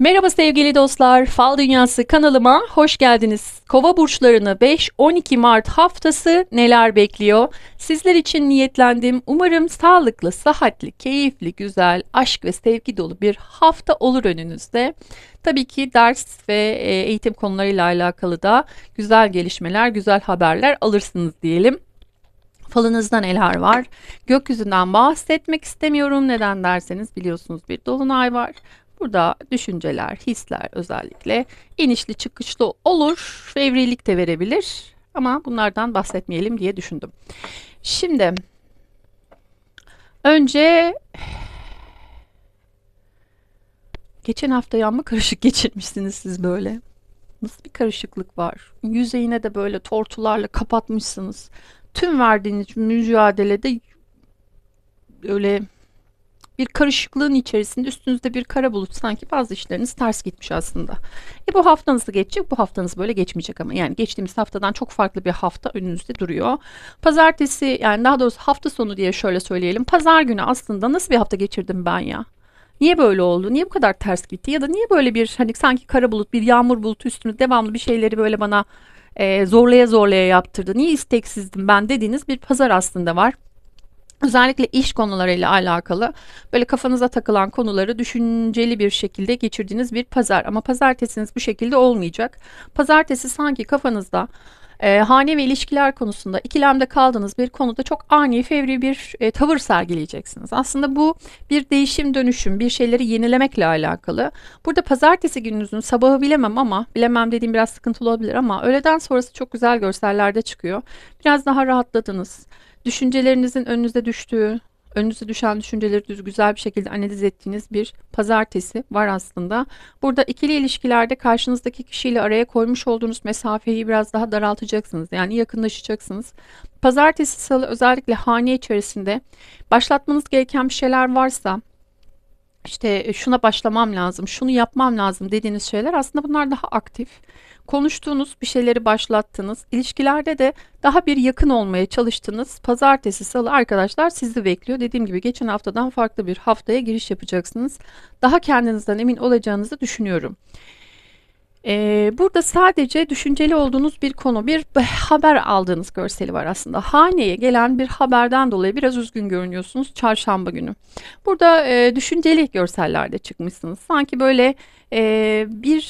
Merhaba sevgili dostlar, Fal Dünyası kanalıma hoş geldiniz. Kova burçlarını 5-12 Mart haftası neler bekliyor? Sizler için niyetlendim. Umarım sağlıklı, sıhhatli, keyifli, güzel, aşk ve sevgi dolu bir hafta olur önünüzde. Tabii ki ders ve e, eğitim konularıyla alakalı da güzel gelişmeler, güzel haberler alırsınız diyelim. Falınızda neler var? Gökyüzünden bahsetmek istemiyorum. Neden derseniz biliyorsunuz bir dolunay var. Burada düşünceler, hisler özellikle inişli çıkışlı olur. Fevrilik de verebilir. Ama bunlardan bahsetmeyelim diye düşündüm. Şimdi önce geçen hafta yanma karışık geçirmişsiniz siz böyle. Nasıl bir karışıklık var? Yüzeyine de böyle tortularla kapatmışsınız. Tüm verdiğiniz mücadelede öyle bir karışıklığın içerisinde üstünüzde bir kara bulut sanki bazı işleriniz ters gitmiş aslında. E bu haftanızı geçecek bu haftanız böyle geçmeyecek ama yani geçtiğimiz haftadan çok farklı bir hafta önünüzde duruyor. Pazartesi yani daha doğrusu hafta sonu diye şöyle söyleyelim. Pazar günü aslında nasıl bir hafta geçirdim ben ya? Niye böyle oldu? Niye bu kadar ters gitti? Ya da niye böyle bir hani sanki kara bulut bir yağmur bulutu üstüne devamlı bir şeyleri böyle bana e, zorlaya zorlaya yaptırdı. Niye isteksizdim ben dediğiniz bir pazar aslında var. Özellikle iş konularıyla alakalı böyle kafanıza takılan konuları düşünceli bir şekilde geçirdiğiniz bir pazar. Ama pazartesiniz bu şekilde olmayacak. Pazartesi sanki kafanızda e, hane ve ilişkiler konusunda ikilemde kaldığınız bir konuda çok ani, fevri bir e, tavır sergileyeceksiniz. Aslında bu bir değişim, dönüşüm, bir şeyleri yenilemekle alakalı. Burada pazartesi gününüzün sabahı bilemem ama, bilemem dediğim biraz sıkıntılı olabilir ama öğleden sonrası çok güzel görsellerde çıkıyor. Biraz daha rahatladınız düşüncelerinizin önünüze düştüğü, önünüze düşen düşünceleri düz güzel bir şekilde analiz ettiğiniz bir pazartesi var aslında. Burada ikili ilişkilerde karşınızdaki kişiyle araya koymuş olduğunuz mesafeyi biraz daha daraltacaksınız. Yani yakınlaşacaksınız. Pazartesi, salı özellikle hane içerisinde başlatmanız gereken bir şeyler varsa işte şuna başlamam lazım, şunu yapmam lazım dediğiniz şeyler aslında bunlar daha aktif konuştuğunuz bir şeyleri başlattınız. İlişkilerde de daha bir yakın olmaya çalıştınız. Pazartesi, salı arkadaşlar sizi bekliyor. Dediğim gibi geçen haftadan farklı bir haftaya giriş yapacaksınız. Daha kendinizden emin olacağınızı düşünüyorum. Ee, burada sadece düşünceli olduğunuz bir konu, bir haber aldığınız görseli var aslında. Haneye gelen bir haberden dolayı biraz üzgün görünüyorsunuz çarşamba günü. Burada e, düşünceli görsellerde çıkmışsınız. Sanki böyle e, bir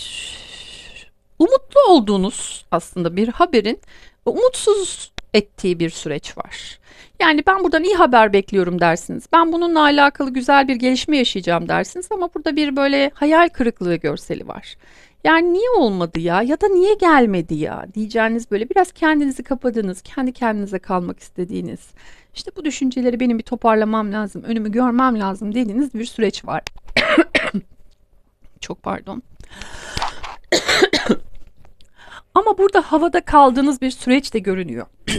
umutlu olduğunuz aslında bir haberin umutsuz ettiği bir süreç var. Yani ben buradan iyi haber bekliyorum dersiniz. Ben bununla alakalı güzel bir gelişme yaşayacağım dersiniz ama burada bir böyle hayal kırıklığı görseli var. Yani niye olmadı ya ya da niye gelmedi ya diyeceğiniz böyle biraz kendinizi kapadınız, kendi kendinize kalmak istediğiniz. İşte bu düşünceleri benim bir toparlamam lazım, önümü görmem lazım dediğiniz bir süreç var. Çok pardon. Ama burada havada kaldığınız bir süreç de görünüyor.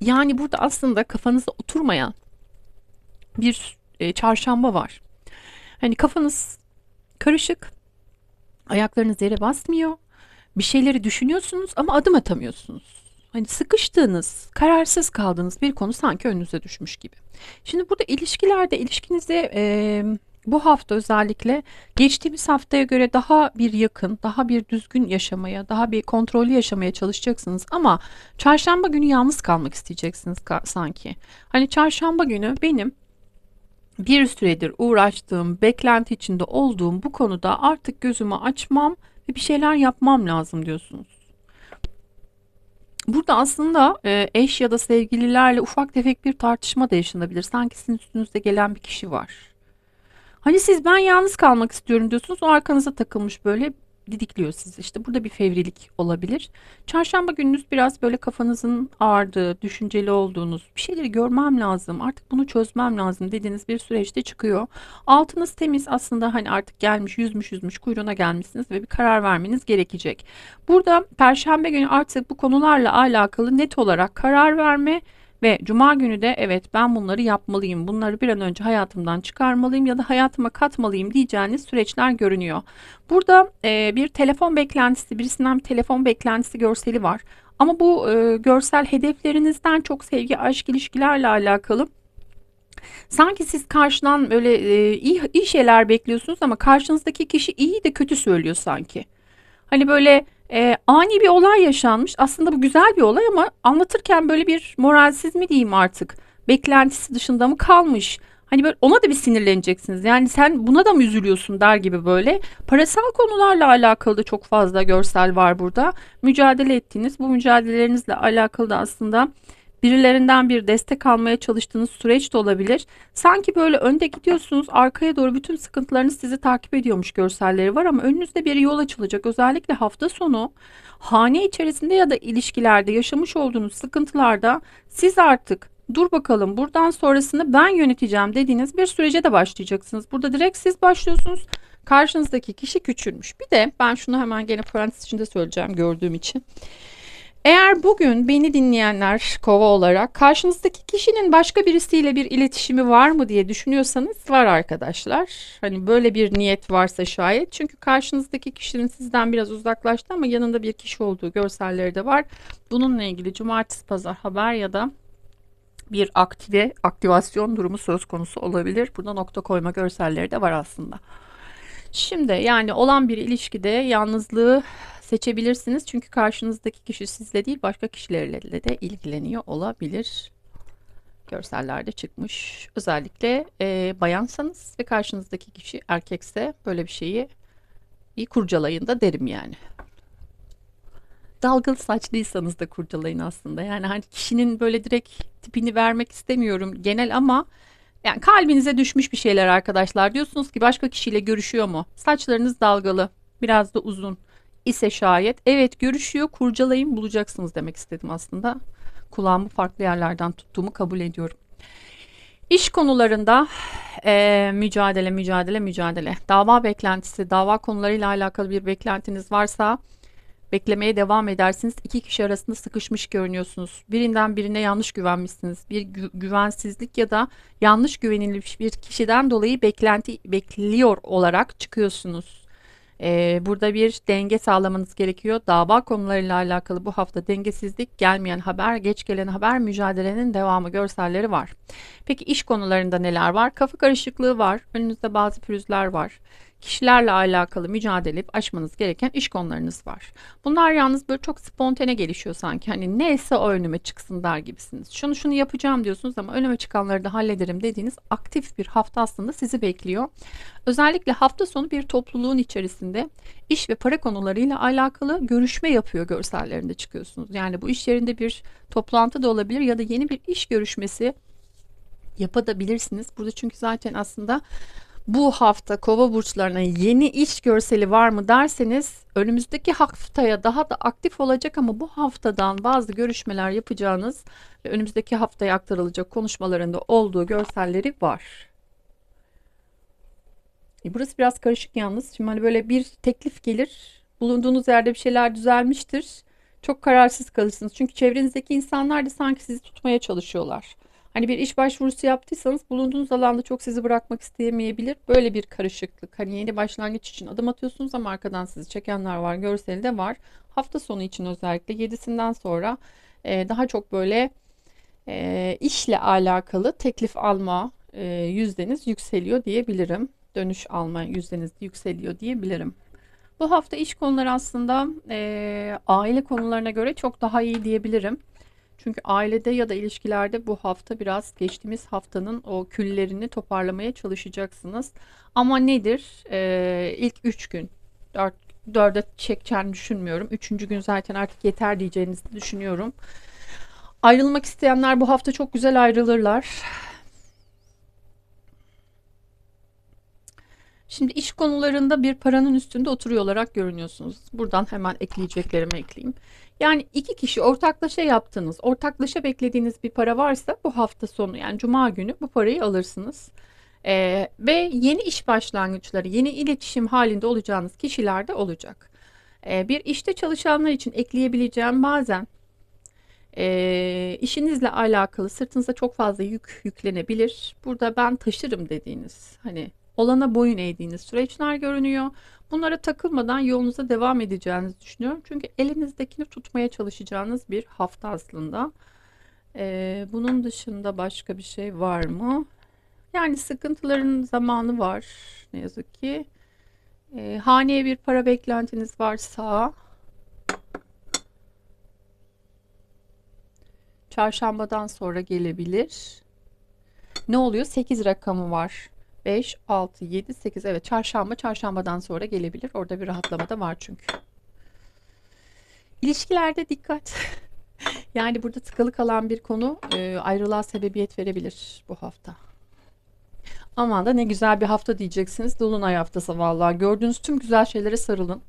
yani burada aslında kafanızda oturmayan bir e, çarşamba var. Hani kafanız karışık, ayaklarınız yere basmıyor. Bir şeyleri düşünüyorsunuz ama adım atamıyorsunuz. Hani sıkıştığınız, kararsız kaldığınız bir konu sanki önünüze düşmüş gibi. Şimdi burada ilişkilerde ilişkinize e, bu hafta özellikle geçtiğimiz haftaya göre daha bir yakın, daha bir düzgün yaşamaya, daha bir kontrollü yaşamaya çalışacaksınız ama çarşamba günü yalnız kalmak isteyeceksiniz sanki. Hani çarşamba günü benim bir süredir uğraştığım, beklenti içinde olduğum bu konuda artık gözümü açmam ve bir şeyler yapmam lazım diyorsunuz. Burada aslında e, eş ya da sevgililerle ufak tefek bir tartışma da yaşanabilir. Sanki sizin üstünüzde gelen bir kişi var. Hani siz ben yalnız kalmak istiyorum diyorsunuz. O arkanıza takılmış böyle didikliyor sizi. İşte burada bir fevrilik olabilir. Çarşamba gününüz biraz böyle kafanızın ağrıdığı, düşünceli olduğunuz, bir şeyleri görmem lazım, artık bunu çözmem lazım dediğiniz bir süreçte çıkıyor. Altınız temiz aslında hani artık gelmiş, yüzmüş yüzmüş kuyruğuna gelmişsiniz ve bir karar vermeniz gerekecek. Burada perşembe günü artık bu konularla alakalı net olarak karar verme ve cuma günü de evet ben bunları yapmalıyım, bunları bir an önce hayatımdan çıkarmalıyım ya da hayatıma katmalıyım diyeceğiniz süreçler görünüyor. Burada e, bir telefon beklentisi, birisinden bir telefon beklentisi görseli var. Ama bu e, görsel hedeflerinizden çok sevgi, aşk ilişkilerle alakalı Sanki siz karşıdan böyle e, iyi, iyi şeyler bekliyorsunuz ama karşınızdaki kişi iyi de kötü söylüyor sanki. Hani böyle e, ani bir olay yaşanmış. Aslında bu güzel bir olay ama anlatırken böyle bir moralsiz mi diyeyim artık? Beklentisi dışında mı kalmış? Hani böyle ona da bir sinirleneceksiniz. Yani sen buna da mı üzülüyorsun der gibi böyle. Parasal konularla alakalı da çok fazla görsel var burada. Mücadele ettiğiniz bu mücadelelerinizle alakalı da aslında birilerinden bir destek almaya çalıştığınız süreç de olabilir. Sanki böyle önde gidiyorsunuz arkaya doğru bütün sıkıntılarınız sizi takip ediyormuş görselleri var ama önünüzde bir yol açılacak. Özellikle hafta sonu hane içerisinde ya da ilişkilerde yaşamış olduğunuz sıkıntılarda siz artık dur bakalım buradan sonrasını ben yöneteceğim dediğiniz bir sürece de başlayacaksınız. Burada direkt siz başlıyorsunuz. Karşınızdaki kişi küçülmüş. Bir de ben şunu hemen gene parantez içinde söyleyeceğim gördüğüm için. Eğer bugün beni dinleyenler kova olarak karşınızdaki kişinin başka birisiyle bir iletişimi var mı diye düşünüyorsanız var arkadaşlar. Hani böyle bir niyet varsa şayet. Çünkü karşınızdaki kişinin sizden biraz uzaklaştı ama yanında bir kişi olduğu görselleri de var. Bununla ilgili cumartesi pazar haber ya da bir aktive aktivasyon durumu söz konusu olabilir. Burada nokta koyma görselleri de var aslında. Şimdi yani olan bir ilişkide yalnızlığı seçebilirsiniz. Çünkü karşınızdaki kişi sizle değil başka kişilerle de ilgileniyor olabilir. Görsellerde çıkmış. Özellikle e, bayansanız ve karşınızdaki kişi erkekse böyle bir şeyi iyi kurcalayın da derim yani dalgalı saçlıysanız da kurcalayın aslında. Yani hani kişinin böyle direkt tipini vermek istemiyorum genel ama yani kalbinize düşmüş bir şeyler arkadaşlar. Diyorsunuz ki başka kişiyle görüşüyor mu? Saçlarınız dalgalı, biraz da uzun ise şayet evet görüşüyor kurcalayın bulacaksınız demek istedim aslında. Kulağımı farklı yerlerden tuttuğumu kabul ediyorum. İş konularında e, mücadele, mücadele, mücadele. Dava beklentisi, dava konularıyla alakalı bir beklentiniz varsa Beklemeye devam edersiniz. İki kişi arasında sıkışmış görünüyorsunuz. Birinden birine yanlış güvenmişsiniz. Bir gü- güvensizlik ya da yanlış güvenilmiş bir kişiden dolayı beklenti bekliyor olarak çıkıyorsunuz. Ee, burada bir denge sağlamanız gerekiyor. Dava konularıyla alakalı bu hafta dengesizlik, gelmeyen haber, geç gelen haber, mücadelenin devamı görselleri var. Peki iş konularında neler var? Kafa karışıklığı var. Önünüzde bazı pürüzler var kişilerle alakalı mücadele edip aşmanız gereken iş konularınız var. Bunlar yalnız böyle çok spontane gelişiyor sanki. Hani neyse o önüme çıksın der gibisiniz. Şunu şunu yapacağım diyorsunuz ama önüme çıkanları da hallederim dediğiniz aktif bir hafta aslında sizi bekliyor. Özellikle hafta sonu bir topluluğun içerisinde iş ve para konularıyla alakalı görüşme yapıyor görsellerinde çıkıyorsunuz. Yani bu iş yerinde bir toplantı da olabilir ya da yeni bir iş görüşmesi yapabilirsiniz. Burada çünkü zaten aslında bu hafta kova burçlarına yeni iş görseli var mı derseniz önümüzdeki haftaya daha da aktif olacak ama bu haftadan bazı görüşmeler yapacağınız ve önümüzdeki haftaya aktarılacak konuşmalarında olduğu görselleri var. E burası biraz karışık yalnız. Şimdi hani böyle bir teklif gelir. Bulunduğunuz yerde bir şeyler düzelmiştir. Çok kararsız kalırsınız. Çünkü çevrenizdeki insanlar da sanki sizi tutmaya çalışıyorlar. Hani bir iş başvurusu yaptıysanız bulunduğunuz alanda çok sizi bırakmak isteyemeyebilir. Böyle bir karışıklık. Hani yeni başlangıç için adım atıyorsunuz ama arkadan sizi çekenler var. Görseli de var. Hafta sonu için özellikle 7'sinden sonra e, daha çok böyle e, işle alakalı teklif alma e, yüzdeniz yükseliyor diyebilirim. Dönüş alma yüzdeniz yükseliyor diyebilirim. Bu hafta iş konuları aslında e, aile konularına göre çok daha iyi diyebilirim. Çünkü ailede ya da ilişkilerde bu hafta biraz geçtiğimiz haftanın o küllerini toparlamaya çalışacaksınız. Ama nedir? Ee, ilk 3 gün, 4 dörde çekeceğini düşünmüyorum. Üçüncü gün zaten artık yeter diyeceğinizi düşünüyorum. Ayrılmak isteyenler bu hafta çok güzel ayrılırlar. Şimdi iş konularında bir paranın üstünde oturuyor olarak görünüyorsunuz. Buradan hemen ekleyeceklerimi ekleyeyim. Yani iki kişi ortaklaşa yaptığınız, ortaklaşa beklediğiniz bir para varsa bu hafta sonu yani cuma günü bu parayı alırsınız. Ee, ve yeni iş başlangıçları, yeni iletişim halinde olacağınız kişiler de olacak. Ee, bir işte çalışanlar için ekleyebileceğim bazen e, işinizle alakalı sırtınıza çok fazla yük yüklenebilir. Burada ben taşırım dediğiniz hani olana boyun eğdiğiniz süreçler görünüyor. Bunlara takılmadan yolunuza devam edeceğinizi düşünüyorum. Çünkü elinizdekini tutmaya çalışacağınız bir hafta aslında. Ee, bunun dışında başka bir şey var mı? Yani sıkıntıların zamanı var ne yazık ki. Ee, haneye bir para beklentiniz varsa çarşambadan sonra gelebilir. Ne oluyor? 8 rakamı var. 5, 6, 7, 8. Evet çarşamba çarşambadan sonra gelebilir. Orada bir rahatlama da var çünkü. İlişkilerde dikkat. Yani burada tıkalı kalan bir konu e, ayrılığa sebebiyet verebilir bu hafta. Aman da ne güzel bir hafta diyeceksiniz. Dolunay haftası vallahi. Gördüğünüz tüm güzel şeylere sarılın.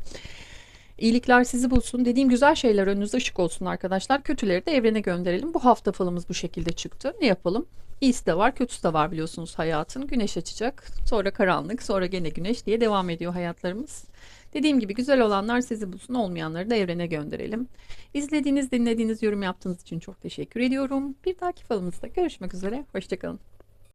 İyilikler sizi bulsun. Dediğim güzel şeyler önünüze ışık olsun arkadaşlar. Kötüleri de evrene gönderelim. Bu hafta falımız bu şekilde çıktı. Ne yapalım? İyisi de var, kötüsü de var biliyorsunuz hayatın. Güneş açacak, sonra karanlık, sonra gene güneş diye devam ediyor hayatlarımız. Dediğim gibi güzel olanlar sizi bulsun, olmayanları da evrene gönderelim. İzlediğiniz, dinlediğiniz, yorum yaptığınız için çok teşekkür ediyorum. Bir dahaki falımızda görüşmek üzere. Hoşçakalın.